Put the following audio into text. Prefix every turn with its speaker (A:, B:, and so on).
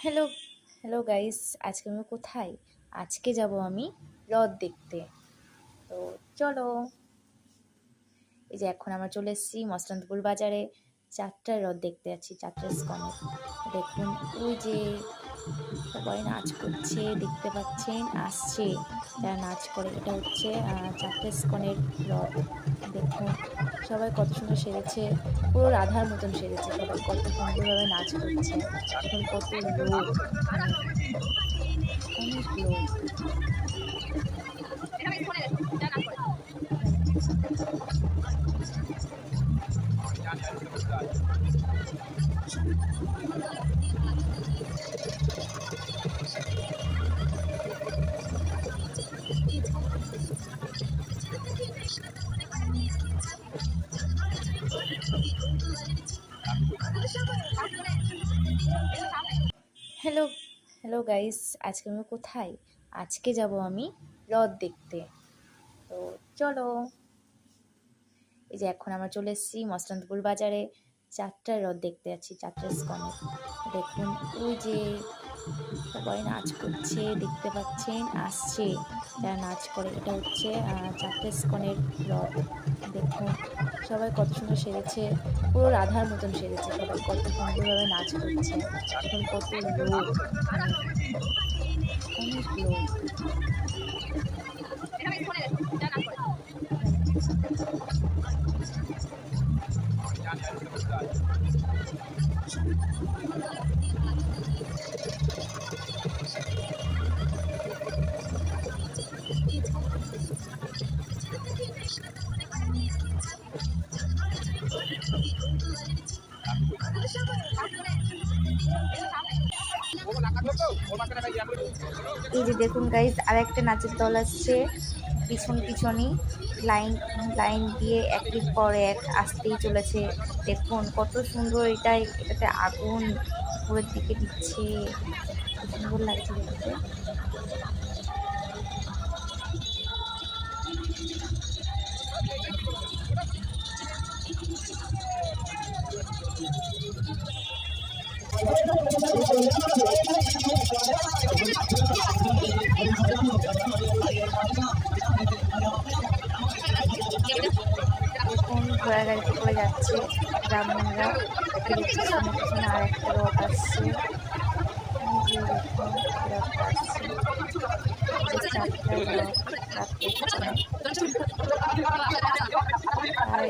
A: Hello hello guys আজকে আমি কোথায়? আজকে যাব আমি হ্রদ দেখতে। তো চলো। এই যে এখন আমরা চলে এসেছি মসলান্তপুর বাজারে। চারটা হ্রদ দেখতে যাচ্ছি চারটা স্কনে। দেখুন, ওই যে সবাই নাচ করছে, দেখতে পাচ্ছেন, আসছে। যারা নাচ করে, এটা হচ্ছে চারটে স্কনের রথ। দেখুন, সবাই কত সুন্দর সেরেছে পুরো রাধার মতন সেরেছে সবাই, কত সুন্দরভাবে নাচ করছে। এখন কত লোক। অনেক লোক। হ্যালো হ্যালো গাইস আজকে আমি কোথায়? আজকে যাব আমি হ্রদ দেখতে। তো চলো। এই যে এখন আমরা চলে এসেছি মসলান্তপুর বাজারে। চারটা হ্রদ দেখতে যাচ্ছি চারটা স্কনে দেখুন, ওই যে সবাই নাচ করছে, দেখতে পাচ্ছেন, আসছে যারা নাচ করে। এটা হচ্ছে চারটে স্কনের হ্রদ দেখুন, সবাই কত সুন্দর সেরেছে পুরো রাধার মতন সেরেছে সবাই, কত সুন্দরভাবে নাচ করছে। এখন কত লোক। অনেক লোক। এই যে দেখুন গাইজ আরেকটা নাচের দল আসছে পিছন পিছনই লাইন লাইন দিয়ে একের পর এক আসতেই চলেছে। দেখুন কত সুন্দর এটাই এটাতে আগুন উপরের দিকে দিচ্ছে। সুন্দর লাগছে দেখতে। ঘোড়া গাড়িতে করে যাচ্ছে। ব্রাহ্মণরা আর একটা লোক আসছে। আর